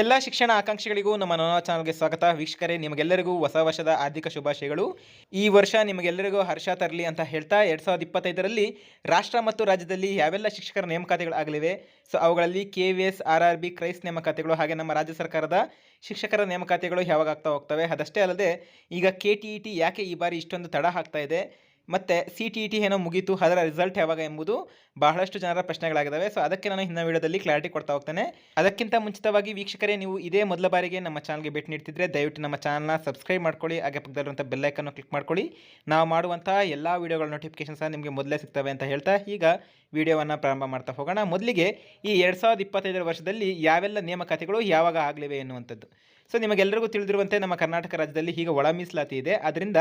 ಎಲ್ಲ ಶಿಕ್ಷಣ ಆಕಾಂಕ್ಷಿಗಳಿಗೂ ನಮ್ಮ ನೋನಾ ಚಾನಲ್ಗೆ ಸ್ವಾಗತ. ವೀಕ್ಷಕರೇ, ನಿಮಗೆಲ್ಲರಿಗೂ ಹೊಸ ವರ್ಷದ ಆರ್ಥಿಕ ಶುಭಾಶಯಗಳು. ಈ ವರ್ಷ ನಿಮಗೆಲ್ಲರಿಗೂ ಹರ್ಷ ತರಲಿ ಅಂತ ಹೇಳ್ತಾ ಎರಡು ಸಾವಿರದ ಇಪ್ಪತ್ತೈದರಲ್ಲಿ ರಾಷ್ಟ್ರ ಮತ್ತು ರಾಜ್ಯದಲ್ಲಿ ಯಾವೆಲ್ಲ ಶಿಕ್ಷಕರ ನೇಮಕಾತಿಗಳು ಆಗಲಿವೆ ಸೊ, ಅವುಗಳಲ್ಲಿ K V S, R R B, KREIS ನೇಮಕಾತಿಗಳು ಹಾಗೆ ನಮ್ಮ ರಾಜ್ಯ ಸರ್ಕಾರದ ಶಿಕ್ಷಕರ ನೇಮಕಾತಿಗಳು ಯಾವಾಗ ಆಗ್ತಾ ಹೋಗ್ತವೆ? ಅದಷ್ಟೇ ಅಲ್ಲದೆ ಈಗ ಕೆ ಟಿ ಇ ಟಿ ಯಾಕೆ ಈ ಬಾರಿ ಇಷ್ಟೊಂದು ತಡ ಆಗ್ತಾ ಇದೆ? ಮತ್ತು ಸಿ ಟಿ ಇ ಟಿ ಏನೋ ಮುಗೀತು, ಅದರ ರಿಸಲ್ಟ್ ಯಾವಾಗ ಎಂಬುದು ಬಹಳಷ್ಟು ಜನರ ಪ್ರಶ್ನೆಗಳಾಗಿದ್ದಾವೆ ಸೊ ಅದಕ್ಕೆ ನಾನು ಹಿಂದಿನ ವಿಡಿಯೋದಲ್ಲಿ ಕ್ಲಾರಿಟಿ ಕೊಡ್ತಾ ಹೋಗ್ತೇನೆ. ಅದಕ್ಕಿಂತ ಮುಂಚಿತವಾಗಿ ವೀಕ್ಷಕರೇ, ನೀವು ಇದೇ ಮೊದಲ ಬಾರಿಗೆ ನಮ್ಮ ಚಾನಲ್ಗೆ ಭೇಟಿ ನೀಡ್ತಿದ್ರೆ ದಯವಿಟ್ಟು ನಮ್ಮ ಚಾನಲ್ನ ಸಬ್ಸ್ಕ್ರೈಬ್ ಮಾಡ್ಕೊಳ್ಳಿ, ಹಾಗೆ ಪಕ್ಕದಲ್ಲಿರುವಂಥ ಬೆಲ್ಲೈಕನ್ನು ಕ್ಲಿಕ್ ಮಾಡ್ಕೊಳ್ಳಿ. ನಾವು ಮಾಡುವಂಥ ಎಲ್ಲ ವೀಡಿಯೋಗಳ ನೋಟಿಫಿಕೇಶನ್ ಸಹ ನಿಮಗೆ ಮೊದಲೇ ಸಿಗ್ತವೆ ಅಂತ ಹೇಳ್ತಾ, ಈಗ ವಿಡಿಯೋವನ್ನು ಪ್ರಾರಂಭ ಮಾಡ್ತಾ ಹೋಗೋಣ. ಮೊದಲಿಗೆ ಈ ಎರಡು ಸಾವಿರದ ಇಪ್ಪತ್ತೈದರ ವರ್ಷದಲ್ಲಿ ಯಾವೆಲ್ಲ ನೇಮಕಾತಿಗಳು ಯಾವಾಗ ಆಗಲಿವೆ ಎನ್ನುವಂಥದ್ದು. ಸೊ ನಿಮಗೆಲ್ಲರಿಗೂ ತಿಳಿದಿರುವಂತೆ ನಮ್ಮ ಕರ್ನಾಟಕ ರಾಜ್ಯದಲ್ಲಿ ಈಗ ಒಳ ಮೀಸಲಾತಿ ಇದೆ. ಅದರಿಂದ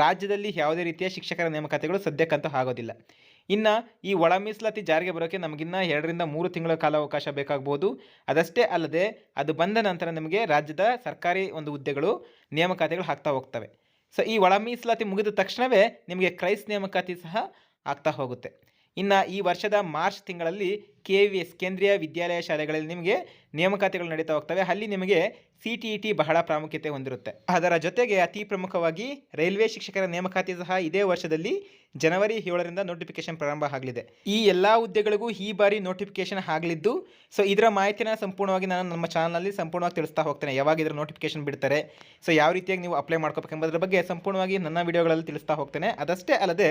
ರಾಜ್ಯದಲ್ಲಿ ಯಾವುದೇ ರೀತಿಯ ಶಿಕ್ಷಕರ ನೇಮಕಾತಿಗಳು ಸದ್ಯಕ್ಕಂತೂ ಆಗೋದಿಲ್ಲ. ಇನ್ನು ಈ ಒಳ ಮೀಸಲಾತಿ ಜಾರಿಗೆ ಬರೋಕ್ಕೆ ನಮಗಿನ್ನ ಎರಡರಿಂದ ಮೂರು ತಿಂಗಳ ಕಾಲಾವಕಾಶ ಬೇಕಾಗ್ಬೋದು. ಅದಷ್ಟೇ ಅಲ್ಲದೆ ಅದು ಬಂದ ನಂತರ ನಮಗೆ ರಾಜ್ಯದ ಸರ್ಕಾರಿ ಒಂದು ಹುದ್ದೆಗಳು, ನೇಮಕಾತಿಗಳು ಹಾಕ್ತಾ ಹೋಗ್ತವೆ. ಸೊ ಈ ಒಳ ಮೀಸಲಾತಿ ಮುಗಿದ ತಕ್ಷಣವೇ ನಿಮಗೆ ಕ್ರೈಸ್ ನೇಮಕಾತಿ ಸಹ ಆಗ್ತಾ ಹೋಗುತ್ತೆ. ಇನ್ನು ಈ ವರ್ಷದ ಮಾರ್ಚ್ ತಿಂಗಳಲ್ಲಿ ಕೆ ವಿ ಎಸ್ ಕೇಂದ್ರೀಯ ವಿದ್ಯಾಲಯ ಶಾಲೆಗಳಲ್ಲಿ ನಿಮಗೆ ನೇಮಕಾತಿಗಳು ನಡೀತಾ ಹೋಗ್ತವೆ. ಅಲ್ಲಿ ನಿಮಗೆ ಸಿ ಟಿ ಇ ಟಿ ಬಹಳ ಪ್ರಾಮುಖ್ಯತೆ ಹೊಂದಿರುತ್ತೆ. ಅದರ ಜೊತೆಗೆ ಅತಿ ಪ್ರಮುಖವಾಗಿ ರೈಲ್ವೆ ಶಿಕ್ಷಕರ ನೇಮಕಾತಿ ಸಹ ಇದೇ ವರ್ಷದಲ್ಲಿ ಜನವರಿ ಏಳರಿಂದ ನೋಟಿಫಿಕೇಶನ್ ಪ್ರಾರಂಭ ಆಗಲಿದೆ. ಈ ಎಲ್ಲ ಹುದ್ದೆಗಳಿಗೂ ಈ ಬಾರಿ ನೋಟಿಫಿಕೇಶನ್ ಆಗಲಿದ್ದು, ಸೊ ಇದರ ಮಾಹಿತಿನ ಸಂಪೂರ್ಣವಾಗಿ ನಾನು ನಮ್ಮ ಚಾನಲ್ನಲ್ಲಿ ಸಂಪೂರ್ಣವಾಗಿ ತಿಳಿಸ್ತಾ ಹೋಗ್ತೇನೆ. ಯಾವಾಗ ಇದರ ನೋಟಿಫಿಕೇಶನ್ ಬಿಡ್ತಾರೆ. ಸೊ ಯಾವ ರೀತಿಯಾಗಿ ನೀವು ಅಪ್ಲೈ ಮಾಡ್ಕೋಬೇಕೆಂಬುದರ ಬಗ್ಗೆ ಸಂಪೂರ್ಣವಾಗಿ ನನ್ನ ವಿಡಿಯೋಗಳಲ್ಲಿ ತಿಳಿಸ್ತಾ ಹೋಗ್ತೇನೆ. ಅದಷ್ಟೇ ಅಲ್ಲದೆ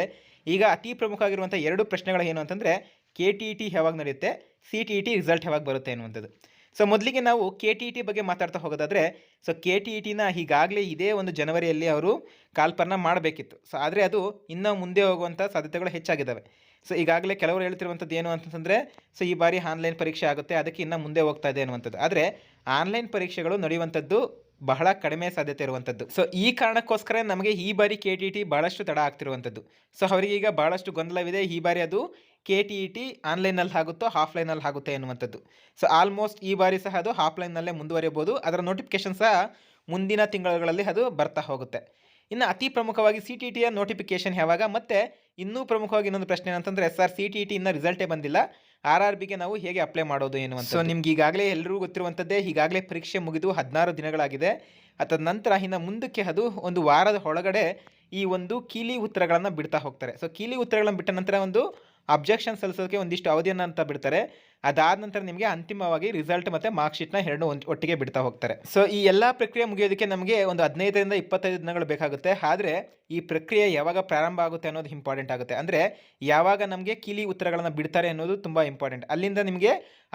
ಈಗ ಅತಿ ಪ್ರಮುಖ ಆಗಿರುವಂಥ ಎರಡು ಪ್ರಶ್ನೆಗಳು ಏನು ಅಂತಂದರೆ ಕೆ ಟಿ ಇ ಟಿ ಯಾವಾಗ ನಡೆಯುತ್ತೆ? C T E T result ಯಾವಾಗ ಬರುತ್ತೆ ಅನ್ನುವಂಥದ್ದು ಸೊ ಮೊದಲಿಗೆ ನಾವು ಕೆ ಟಿ ಇ ಟಿ ಬಗ್ಗೆ ಮಾತಾಡ್ತಾ ಹೋಗೋದಾದರೆ ಸೊ ಕೆ ಟಿ ಇ ಟಿನ ಈಗಾಗಲೇ ಇದೇ ಒಂದು ಜನವರಿಯಲ್ಲಿ ಅವರು ಕಾಲ್ಪನ ಮಾಡಬೇಕಿತ್ತು. ಸೊ ಆದರೆ ಅದು ಇನ್ನೂ ಮುಂದೆ ಹೋಗುವಂಥ ಸಾಧ್ಯತೆಗಳು ಹೆಚ್ಚಾಗಿದ್ದಾವೆ. ಸೊ ಈಗಾಗಲೇ ಕೆಲವರು ಹೇಳ್ತಿರುವಂಥದ್ದು ಏನು ಅಂತಂದರೆ ಸೊ ಈ ಬಾರಿ ಆನ್ಲೈನ್ ಪರೀಕ್ಷೆ ಆಗುತ್ತೆ, ಅದಕ್ಕೆ ಇನ್ನೂ ಮುಂದೆ ಹೋಗ್ತಾ ಇದೆ ಅನ್ನುವಂಥದ್ದು ಆದರೆ ಆನ್ಲೈನ್ ಪರೀಕ್ಷೆಗಳು ನಡೆಯುವಂಥದ್ದು ಬಹಳ ಕಡಿಮೆ ಸಾಧ್ಯತೆ ಇರುವಂಥದ್ದು. ಸೊ ಈ ಕಾರಣಕ್ಕೋಸ್ಕರ ನಮಗೆ ಈ ಬಾರಿ ಕೆ ಟಿ ಟಿ ಭಾಳಷ್ಟು ತಡ ಆಗ್ತಿರುವಂಥದ್ದು. ಸೊ ಅವರಿಗೆ ಈಗ ಭಾಳಷ್ಟು ಗೊಂದಲವಿದೆ. ಈ ಬಾರಿ ಅದು ಕೆ ಟಿ ಇ ಟಿ ಆನ್ಲೈನಲ್ಲಿ ಆಗುತ್ತೋ ಆಫ್ಲೈನಲ್ಲಿ ಆಗುತ್ತೆ ಎನ್ನುವಂಥದ್ದು. ಸೊ ಆಲ್ಮೋಸ್ಟ್ ಈ ಬಾರಿ ಸಹ ಅದು ಆಫ್ಲೈನ್ನಲ್ಲೇ ಮುಂದುವರಿಯಬಹುದು. ಅದರ ನೋಟಿಫಿಕೇಶನ್ ಸಹ ಮುಂದಿನ ತಿಂಗಳುಗಳಲ್ಲಿ ಅದು ಬರ್ತಾ ಹೋಗುತ್ತೆ. ಇನ್ನು ಅತಿ ಪ್ರಮುಖವಾಗಿ ಸಿ ಟಿ ಟಿಯ ನೋಟಿಫಿಕೇಶನ್ ಯಾವಾಗ? ಮತ್ತು ಇನ್ನೂ ಪ್ರಮುಖವಾಗಿ ಇನ್ನೊಂದು ಪ್ರಶ್ನೆ ಏನಂತಂದರೆ, ಸರ್ ಸಿ ಟಿ ಟಿ ಇನ್ನೂ ರಿಸಲ್ಟೇ ಬಂದಿಲ್ಲ. ಆರ್ ಆರ್ ಬಿಗೆ ನಾವು ಹೇಗೆ ಅಪ್ಲೈ ಮಾಡೋದು ಏನು ಅಂತ ಸೊ ನಿಮ್ಗೆ ಈಗಾಗಲೇ ಎಲ್ಲರಿಗೂ ಗೊತ್ತಿರುವಂಥದ್ದೇ ಈಗಾಗಲೇ ಪರೀಕ್ಷೆ ಮುಗಿದು ಹದಿನಾರು ದಿನಗಳಾಗಿದೆ. ಅದಾದ ನಂತರ ಇನ್ನು ಮುಂದಕ್ಕೆ ಅದು ಒಂದು ವಾರದ ಒಳಗಡೆ ಈ ಒಂದು ಕೀಲಿ ಉತ್ತರಗಳನ್ನು ಬಿಡ್ತಾ ಹೋಗ್ತಾರೆ. ಸೊ ಕೀಲಿ ಉತ್ತರಗಳನ್ನು ಬಿಟ್ಟ ನಂತರ ಒಂದು ಅಬ್ಜೆಕ್ಷನ್ ಸಲ್ಲಿಸೋದಕ್ಕೆ ಒಂದಿಷ್ಟು ಅವಧಿಯನ್ನು ಅಂತ ಬಿಡ್ತಾರೆ. ಅದಾದ ನಂತರ ನಿಮಗೆ ಅಂತಿಮವಾಗಿ ರಿಸಲ್ಟ್ ಮತ್ತು ಮಾರ್ಕ್ ಶೀಟ್ನ ಎರಡು ಒಟ್ಟಿಗೆ ಬಿಡ್ತಾ ಹೋಗ್ತಾರೆ. ಸೊ ಈ ಎಲ್ಲ ಪ್ರಕ್ರಿಯೆ ಮುಗಿಯೋದಕ್ಕೆ ನಮಗೆ ಒಂದು ಹದಿನೈದರಿಂದ ಇಪ್ಪತ್ತೈದು ದಿನಗಳು ಬೇಕಾಗುತ್ತೆ. ಆದರೆ ಈ ಪ್ರಕ್ರಿಯೆ ಯಾವಾಗ ಪ್ರಾರಂಭ ಆಗುತ್ತೆ ಅನ್ನೋದು ಇಂಪಾರ್ಟೆಂಟ್ ಆಗುತ್ತೆ. ಅಂದರೆ ಯಾವಾಗ ನಮಗೆ ಕೀಲಿ ಉತ್ತರಗಳನ್ನು ಬಿಡ್ತಾರೆ ಅನ್ನೋದು ತುಂಬ ಇಂಪಾರ್ಟೆಂಟ್ ಅಲ್ಲಿಂದ ನಿಮಗೆ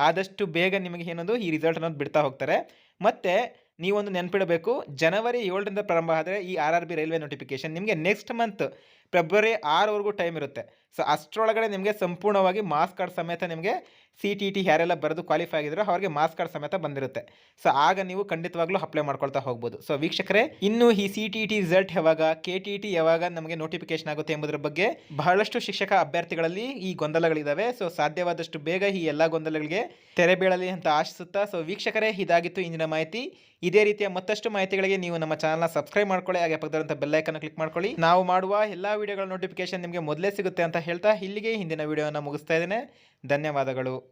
ಆದಷ್ಟು ಬೇಗ ನಿಮಗೆ ಏನೋದು ಈ ರಿಸಲ್ಟ್ ಅನ್ನೋದು ಬಿಡ್ತಾ ಹೋಗ್ತಾರೆ. ಮತ್ತು ನೀವೊಂದು ನೆನಪಿಡಬೇಕು, ಜನವರಿ ಏಳರಿಂದ ಪ್ರಾರಂಭ ಆದರೆ ಈ R R B railway notification ನಿಮಗೆ ನೆಕ್ಸ್ಟ್ ಮಂತ್ ಫೆಬ್ರವರಿ ಆರವರೆಗೂ ಟೈಮ್ ಇರುತ್ತೆ. ಸೊ ಅಷ್ಟರೊಳಗಡೆ ನಿಮಗೆ ಸಂಪೂರ್ಣವಾಗಿ ಮಾಸ್ ಕಾರ್ಡ್ ಸಮೇತ ನಿಮಗೆ ಸಿ ಟಿ ಟಿ ಯಾರೆಲ್ಲ ಬರೆದು ಕ್ವಾಲಿಫೈ ಆಗಿದ್ರು ಅವ್ರಿಗೆ ಮಾಸ್ ಕಾರ್ಡ್ ಸಮೇತ ಬಂದಿರುತ್ತೆ. ಸೊ ಆಗ ನೀವು ಖಂಡಿತವಾಗ್ಲೂ ಅಪ್ಲೈ ಮಾಡ್ಕೊಳ್ತಾ ಹೋಗ್ಬೋದು. ಸೊ ವೀಕ್ಷಕರೇ, ಇನ್ನು ಈ ಸಿ ಟಿ ಟಿ ರಿಸಲ್ಟ್ ಯಾವಾಗ, ಕೆ ಟಿ ಟಿ ಯಾವಾಗ ನಮಗೆ ನೋಟಿಫಿಕೇಶನ್ ಆಗುತ್ತೆ ಎಂಬುದರ ಬಗ್ಗೆ ಬಹಳಷ್ಟು ಶಿಕ್ಷಕ ಅಭ್ಯರ್ಥಿಗಳಲ್ಲಿ ಈ ಗೊಂದಲಗಳಿದ್ದಾವೆ ಸೊ ಸಾಧ್ಯವಾದಷ್ಟು ಬೇಗ ಈ ಎಲ್ಲ ಗೊಂದಲಗಳಿಗೆ ತೆರೆ ಬೀಳಲಿ ಅಂತ ಆಶಿಸುತ್ತಾ ಸೊ ವೀಕ್ಷಕರೇ, ಇದಾಗಿತ್ತು ಇಂದಿನ ಮಾಹಿತಿ. ಇದೇ ರೀತಿಯ ಮತ್ತಷ್ಟು ಮಾಹಿತಿಗಳಿಗೆ ನೀವು ನಮ್ಮ ಚಾನಲ್ನ ಸಬ್ಸ್ಕ್ರೈಬ್ ಮಾಡ್ಕೊಳ್ಳಿ, ಹಾಗೆ ಪಕ್ಕದಂಥ ಬೆಲ್ಲೈಕನ್ನು ಕ್ಲಿಕ್ ಮಾಡ್ಕೊಳ್ಳಿ. ನಾವು ಮಾಡುವ ಎಲ್ಲ ವಿಡಿಯೋಗಳ ನೋಟಿಫಿಕೇಶನ್ ನಿಮಗೆ ಮೊದಲೇ ಸಿಗುತ್ತೆ ಅಂತ ಹೇಳ್ತಾ, ಇಲ್ಲಿಗೆ ಹಿಂದಿನ ವಿಡಿಯೋನ ಮುಗಿಸ್ತಾ ಇದ್ದೇನೆ. ಧನ್ಯವಾದಗಳು.